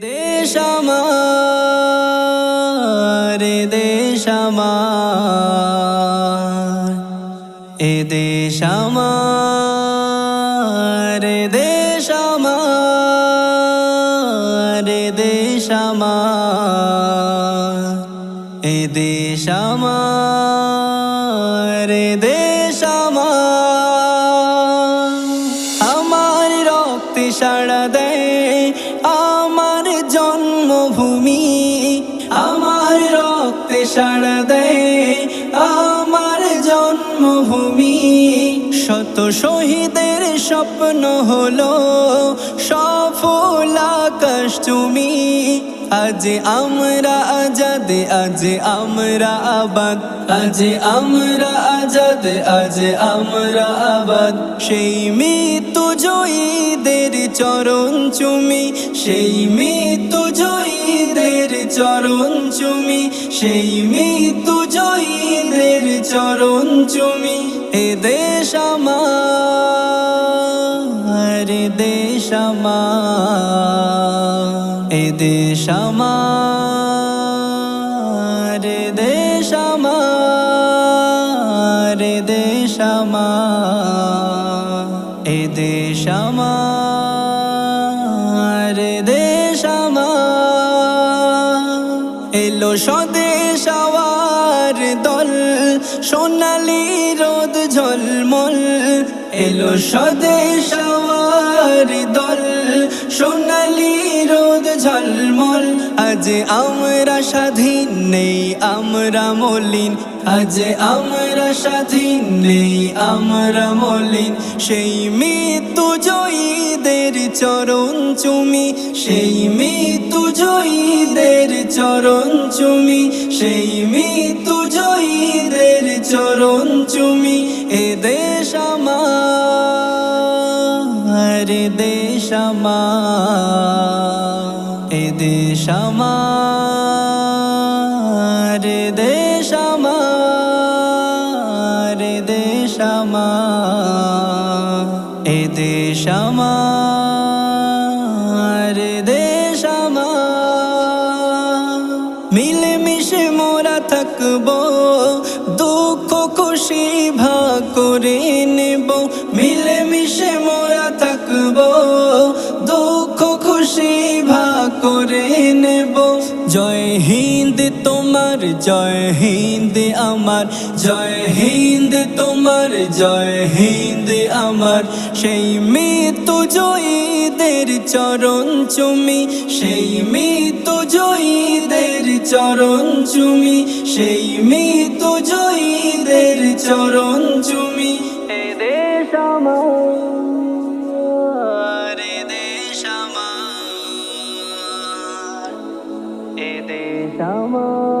দেশ আমার দেশ আমার এ দেশ আমার দেয় জন্মভূমি আমার রক্তে সাড়া দেয় আমার জন্মভূমি। শত শহীদের স্বপ্ন হলো সফল আকাশ তুমি আজ আমরা আজাদ, আজ আমরা আবাদ। আজ আমরা আজাদ, আজ আমরা আবাদ। সেই মৃত্যু জয়ীদের চরণ চুমি, সেই মৃত্যু চরণ চুমি, সেই মৃত্যু জয়ীদের চরণ চুমি। এ দেশ আমার দেশ আমার, এ দেশ আমার দেশ আমার দেশ আমার, এ দেশ আমার। এলো স্বদেশ আওয়ার দল, সোনালি রোদ ঝলমল। এলো স্বদেশ আওয়ার দল, সোনালি রোদ ঝলমল। আজ আমরা স্বাধীন নেই, আমরা মলিন। আজ আমরা স্বাধীন নেই, আমরা মলিন। সেই মৃত্যু জয়ীদের চরণ চুমি, সেই মৃত্যু জয়ীদের চরণ চুমি, সেই মৃত্যু জয়ীদের চরণ চুমি। এ দেশ আমার দেশ আমার, এ দেশ আমার দেশ আমার দেশ আমার, এ দেশ আমার। থাকব, দুঃখ, খুশি, ভাগ করে নেব মিলে মিশে মোরা থাকব, দুঃখ, খুশি, ভাগ করে নেব। জয় হিন্দ। জয় হিন্দ আমার, জয় হিন্দ তোমার, জয় হিন্দ আমার। সেই মৃত্যু জয়ীদের চরণ চুমি, সেই মৃত্যু জয়ীদের চরণ চুমি, সেই মৃত্যু জয়ীদের চরণ চুমি। দেশ আমার দেশ আমার।